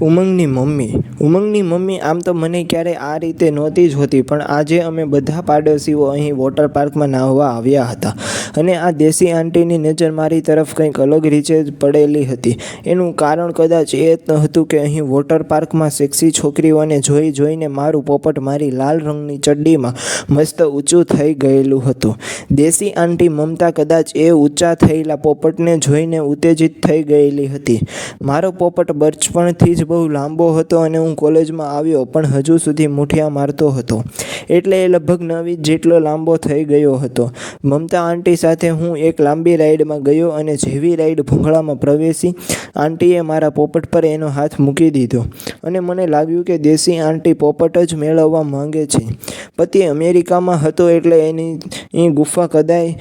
ઉમંગની mummy ઉમંગની mummy આમ તો મને ક્યારેય આ રીતે નહોતી જ હોતી, પણ આજે અમે બધા પાડોશીઓ અહીં વોટર પાર્કમાં નાહવા આવ્યા હતા. અને આ દેશી આંટીની નજર મારી તરફ કંઈક અલગ રીતે જ પડેલી હતી. એનું કારણ કદાચ એ જ હતું કે અહીં વોટર પાર્કમાં સેક્સી છોકરીઓને જોઈ જોઈને મારું પોપટ મારી લાલ રંગની ચડ્ડીમાં મસ્ત ઊંચું થઈ ગયેલું હતું. દેશી આંટી મમતા કદાચ એ ઊંચા થયેલા પોપટને જોઈને ઉત્તેજિત થઈ ગયેલી હતી. મારો પોપટ બચપણથી જ બહુ લાંબો હતો અને હું કોલેજમાં આવ્યો પણ હજુ સુધી મુઠિયા મારતો હતો. એટલે એ લગભગ નવી જેટલો લાંબો થઈ ગયો હતો. મમતા આંટી સાથે હું એક લાંબી રાઈડમાં ગયો અને જેવી રાઈડ ભૂંગળામાં પ્રવેશી, આંટીએ મારા પોપટ પર એનો હાથ મૂકી દીધો. અને મને લાગ્યું કે દેશી આંટી પોપટ જ મેળવવા માંગે છે. પતિ અમેરિકામાં હતો એટલે એની, એ ગુફા કદાય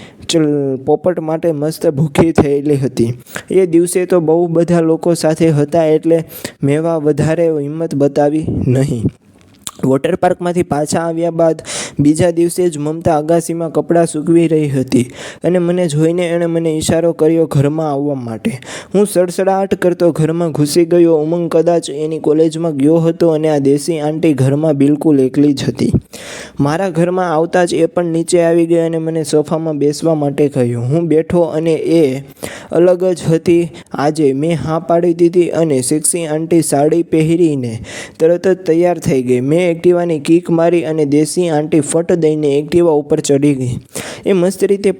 પોપટ માટે મસ્ત ભૂખી થયેલી હતી. એ દિવસે તો બહુ બધા લોકો સાથે હતા એટલે મેવા વધારે હિંમત બતાવી નહીં. વોટર પાર્કમાંથી પાછા આવ્યા બાદ બીજા દિવસે જ મમતા અગાસીમાં કપડાં સૂકવી રહી હતી અને મને જોઈને એણે મને ઈશારો કર્યો ઘરમાં આવવા માટે. હું સડસડાટ કરતો ઘરમાં ઘૂસી ગયો. ઉમંગ કદાચ એની કોલેજમાં ગયો હતો અને આ દેશી આંટી ઘરમાં બિલકુલ એકલી જ હતી. મારા ઘરમાં આવતા જ એ પણ નીચે આવી ગયા અને મને સોફામાં બેસવા માટે કહ્યું. હું બેઠો અને એ અલગ જ હતી. આજે મેં હા પાડી દીધી અને સેક્સી આંટી સાડી પહેરીને તરત જ તૈયાર થઈ ગઈ. મેં એક્ટિવાની કિક મારી અને દેશી આંટી ફટ દઈને એક્ટિવા ઉપર ચડી ગઈ. એ મસ્ત રીતે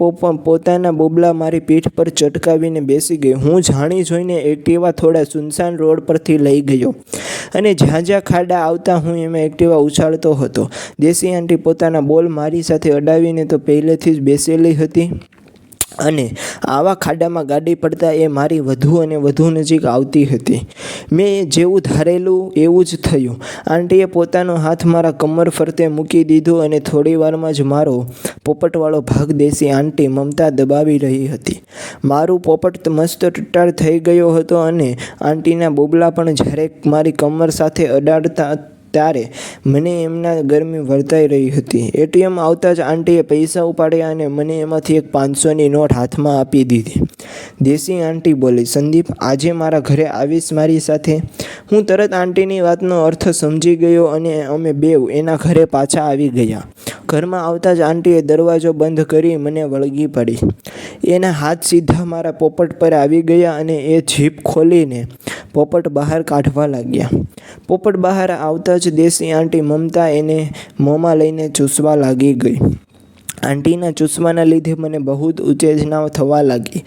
પોતાના બોબલા મારી પીઠ પર ચટકાવીને બેસી ગઈ. હું જાણી જોઈને એક્ટિવા થોડા સુનસાન રોડ પરથી લઈ ગયો અને જ્યાં જ્યાં ખાડા આવતા હું એમાં એક્ટિવા ઉછાળતો હતો. દેશી આંટી પોતાના બોલ મારી સાથે અડાવીને તો પહેલેથી જ બેસેલી હતી. અને આવા ખાડામાં ગાડી પડતા એ મારી વધુ અને વધુ નજીક આવતી હતી. મેં જેવું ધારેલું એવું જ થયું. આંટીએ પોતાનો હાથ મારા કમર ફરતે મૂકી દીધો અને થોડી વારમાં જ મારો પોપટવાળો ભાગ દેશી આંટી મમતા દબાવી રહી હતી. મારું પોપટ મસ્ત ટટાર થઈ ગયો હતો અને આંટીના બોબલા પણ જ્યારે મારી કમર સાથે અડાડતા ત્યારે મને એમના ગરમી વર્તાઈ રહી હતી. એટીએમ આવતા જ આંટીએ પૈસા ઉપાડ્યા અને મને એમાંથી એક પાંચસોની નોટ હાથમાં આપી દીધી. દેશી આંટી બોલી, સંદીપ, આજે મારા ઘરે આવીશ મારી સાથે? હું તરત આંટીની વાતનો અર્થ સમજી ગયો અને અમે બેવ એના ઘરે પાછા આવી ગયા. ઘરમાં આવતા જ આંટીએ દરવાજો બંધ કરી મને વળગી પડી. એના હાથ સીધા મારા પોપટ પર આવી ગયા અને એ જીપ ખોલીને પોપટ બહાર કાઢવા લાગ્યા. પોપટ બહાર આવતા જ દેશી આંટી મમતા એને મોંમાં લઈને ચૂસવા લાગી ગઈ. આંટીના ચૂસવાના લીધે મને બહુ જ ઉત્તેજના થવા લાગી.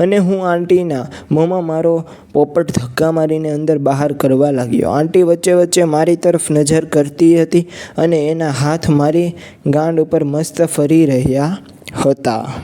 અને હું આંટીના મોંમાં મારો પોપટ ધક્કા મારીને અંદર બહાર કરવા લાગ્યો. આંટી વચ્ચે વચ્ચે મારી તરફ નજર કરતી હતી અને એના હાથ મારી ગાંડ ઉપર મસ્ત ફરી રહ્યા હતા.